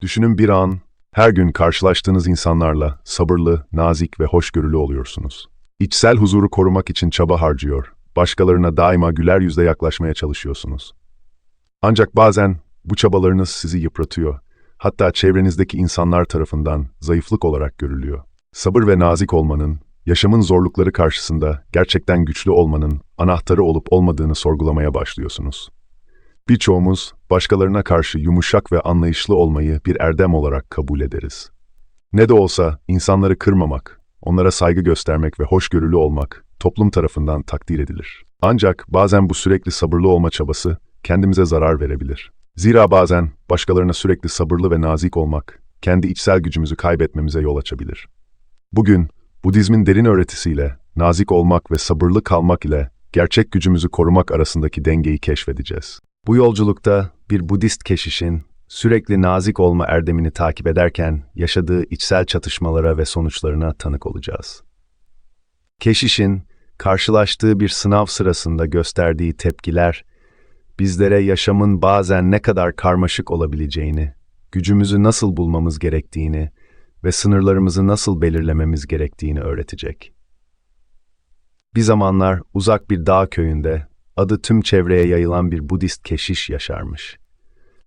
Düşünün bir an, her gün karşılaştığınız insanlarla sabırlı, nazik ve hoşgörülü oluyorsunuz. İçsel huzuru korumak için çaba harcıyor, başkalarına daima güler yüzle yaklaşmaya çalışıyorsunuz. Ancak bazen bu çabalarınız sizi yıpratıyor, hatta çevrenizdeki insanlar tarafından zayıflık olarak görülüyor. Sabır ve nazik olmanın, yaşamın zorlukları karşısında gerçekten güçlü olmanın anahtarı olup olmadığını sorgulamaya başlıyorsunuz. Birçoğumuz başkalarına karşı yumuşak ve anlayışlı olmayı bir erdem olarak kabul ederiz. Ne de olsa insanları kırmamak, onlara saygı göstermek ve hoşgörülü olmak toplum tarafından takdir edilir. Ancak bazen bu sürekli sabırlı olma çabası kendimize zarar verebilir. Zira bazen başkalarına sürekli sabırlı ve nazik olmak kendi içsel gücümüzü kaybetmemize yol açabilir. Bugün Budizmin derin öğretisiyle nazik olmak ve sabırlı kalmak ile gerçek gücümüzü korumak arasındaki dengeyi keşfedeceğiz. Bu yolculukta bir Budist keşişin sürekli nazik olma erdemini takip ederken yaşadığı içsel çatışmalara ve sonuçlarına tanık olacağız. Keşişin karşılaştığı bir sınav sırasında gösterdiği tepkiler bizlere yaşamın bazen ne kadar karmaşık olabileceğini, gücümüzü nasıl bulmamız gerektiğini ve sınırlarımızı nasıl belirlememiz gerektiğini öğretecek. Bir zamanlar uzak bir dağ köyünde adı tüm çevreye yayılan bir Budist keşiş yaşarmış.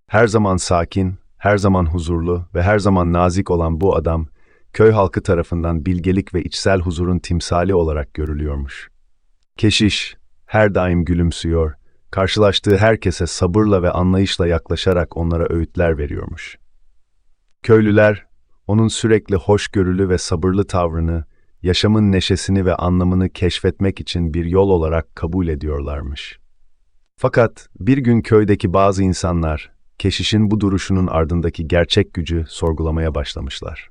Her zaman sakin, her zaman huzurlu ve her zaman nazik olan bu adam, köy halkı tarafından bilgelik ve içsel huzurun timsali olarak görülüyormuş. Keşiş, her daim gülümsüyor, karşılaştığı herkese sabırla ve anlayışla yaklaşarak onlara öğütler veriyormuş. Köylüler, onun sürekli hoşgörülü ve sabırlı tavrını, yaşamın neşesini ve anlamını keşfetmek için bir yol olarak kabul ediyorlarmış. Fakat bir gün köydeki bazı insanlar, keşişin bu duruşunun ardındaki gerçek gücü sorgulamaya başlamışlar.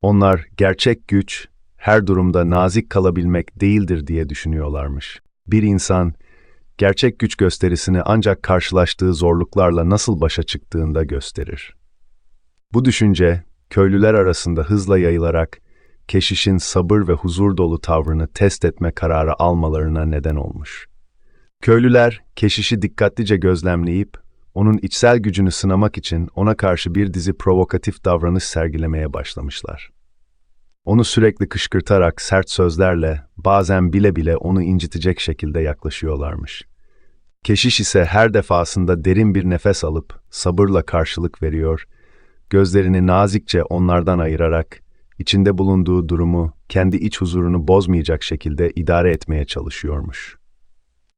Onlar gerçek güç, her durumda nazik kalabilmek değildir diye düşünüyorlarmış. Bir insan, gerçek güç gösterisini ancak karşılaştığı zorluklarla nasıl başa çıktığında gösterir. Bu düşünce, köylüler arasında hızla yayılarak, keşişin sabır ve huzur dolu tavrını test etme kararı almalarına neden olmuş. Köylüler, keşişi dikkatlice gözlemleyip, onun içsel gücünü sınamak için ona karşı bir dizi provokatif davranış sergilemeye başlamışlar. Onu sürekli kışkırtarak sert sözlerle, bazen bile bile onu incitecek şekilde yaklaşıyorlarmış. Keşiş ise her defasında derin bir nefes alıp sabırla karşılık veriyor, gözlerini nazikçe onlardan ayırarak içinde bulunduğu durumu kendi iç huzurunu bozmayacak şekilde idare etmeye çalışıyormuş.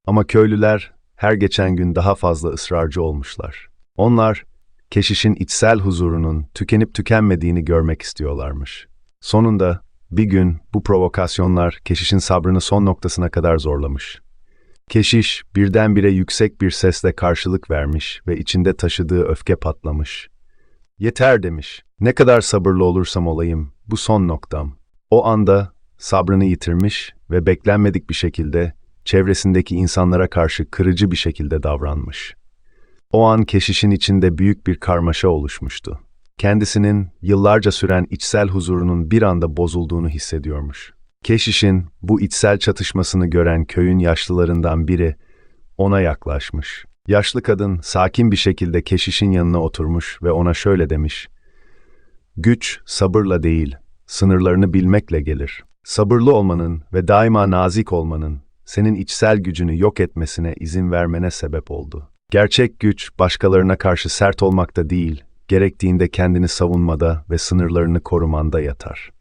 Ama köylüler her geçen gün daha fazla ısrarcı olmuşlar. Onlar, keşişin içsel huzurunun tükenip tükenmediğini görmek istiyorlarmış. Sonunda bir gün bu provokasyonlar keşişin sabrını son noktasına kadar zorlamış. Keşiş birdenbire yüksek bir sesle karşılık vermiş ve içinde taşıdığı öfke patlamış. Yeter demiş. Ne kadar sabırlı olursam olayım, bu son noktam. O anda sabrını yitirmiş ve beklenmedik bir şekilde çevresindeki insanlara karşı kırıcı bir şekilde davranmış. O an keşişin içinde büyük bir karmaşa oluşmuştu. Kendisinin yıllarca süren içsel huzurunun bir anda bozulduğunu hissediyormuş. Keşişin bu içsel çatışmasını gören köyün yaşlılarından biri ona yaklaşmış. Yaşlı kadın sakin bir şekilde keşişin yanına oturmuş ve ona şöyle demiş. Güç sabırla değil, sınırlarını bilmekle gelir. Sabırlı olmanın ve daima nazik olmanın senin içsel gücünü yok etmesine izin vermene sebep oldu. Gerçek güç başkalarına karşı sert olmakta değil, gerektiğinde kendini savunmada ve sınırlarını korumanda yatar.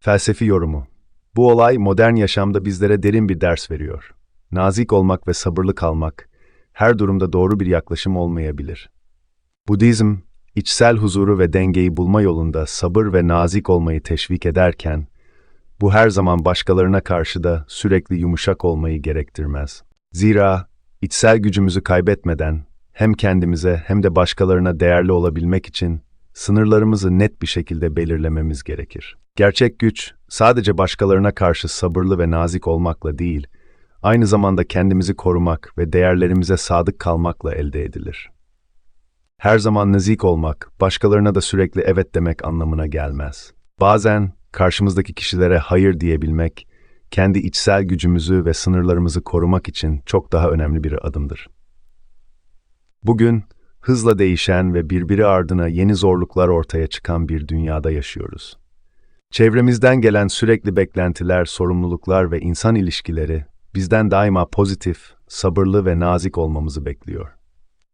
Felsefi yorumu Bu olay modern yaşamda bizlere derin bir ders veriyor. Nazik olmak ve sabırlı kalmak, her durumda doğru bir yaklaşım olmayabilir. Budizm, içsel huzuru ve dengeyi bulma yolunda sabır ve nazik olmayı teşvik ederken, bu her zaman başkalarına karşı da sürekli yumuşak olmayı gerektirmez. Zira içsel gücümüzü kaybetmeden hem kendimize hem de başkalarına değerli olabilmek için sınırlarımızı net bir şekilde belirlememiz gerekir. Gerçek güç sadece başkalarına karşı sabırlı ve nazik olmakla değil, aynı zamanda kendimizi korumak ve değerlerimize sadık kalmakla elde edilir. Her zaman nazik olmak, başkalarına da sürekli evet demek anlamına gelmez. Bazen karşımızdaki kişilere hayır diyebilmek, kendi içsel gücümüzü ve sınırlarımızı korumak için çok daha önemli bir adımdır. Bugün hızla değişen ve birbiri ardına yeni zorluklar ortaya çıkan bir dünyada yaşıyoruz. Çevremizden gelen sürekli beklentiler, sorumluluklar ve insan ilişkileri bizden daima pozitif, sabırlı ve nazik olmamızı bekliyor.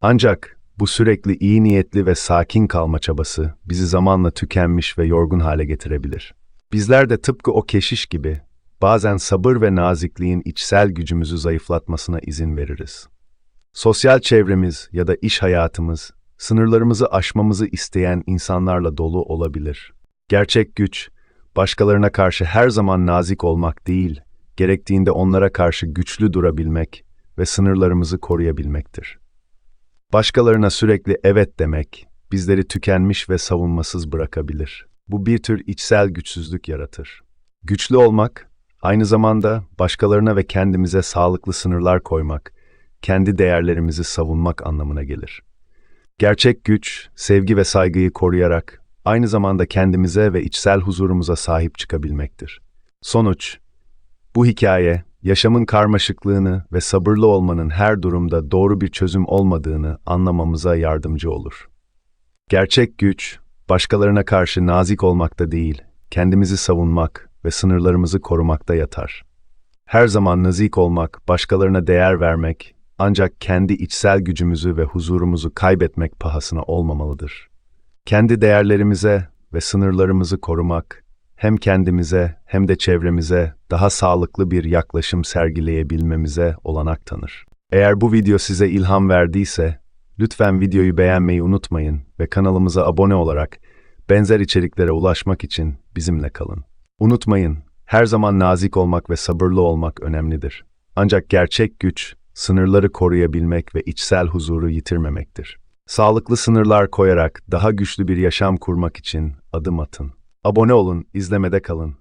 Ancak bu sürekli iyi niyetli ve sakin kalma çabası bizi zamanla tükenmiş ve yorgun hale getirebilir. Bizler de tıpkı o keşiş gibi bazen sabır ve nazikliğin içsel gücümüzü zayıflatmasına izin veririz. Sosyal çevremiz ya da iş hayatımız sınırlarımızı aşmamızı isteyen insanlarla dolu olabilir. Gerçek güç, başkalarına karşı her zaman nazik olmak değil, gerektiğinde onlara karşı güçlü durabilmek ve sınırlarımızı koruyabilmektir. Başkalarına sürekli evet demek, bizleri tükenmiş ve savunmasız bırakabilir. Bu bir tür içsel güçsüzlük yaratır. Güçlü olmak, aynı zamanda başkalarına ve kendimize sağlıklı sınırlar koymak, kendi değerlerimizi savunmak anlamına gelir. Gerçek güç, sevgi ve saygıyı koruyarak, aynı zamanda kendimize ve içsel huzurumuza sahip çıkabilmektir. Sonuç, bu hikaye, yaşamın karmaşıklığını ve sabırlı olmanın her durumda doğru bir çözüm olmadığını anlamamıza yardımcı olur. Gerçek güç, başkalarına karşı nazik olmakta değil, kendimizi savunmak ve sınırlarımızı korumakta yatar. Her zaman nazik olmak, başkalarına değer vermek, ancak kendi içsel gücümüzü ve huzurumuzu kaybetmek pahasına olmamalıdır. Kendi değerlerimize ve sınırlarımızı korumak, hem kendimize hem de çevremize daha sağlıklı bir yaklaşım sergileyebilmemize olanak tanır. Eğer bu video size ilham verdiyse, lütfen videoyu beğenmeyi unutmayın ve kanalımıza abone olarak benzer içeriklere ulaşmak için bizimle kalın. Unutmayın, her zaman nazik olmak ve sabırlı olmak önemlidir. Ancak gerçek güç, sınırları koruyabilmek ve içsel huzuru yitirmemektir. Sağlıklı sınırlar koyarak daha güçlü bir yaşam kurmak için adım atın. Abone olun, izlemede kalın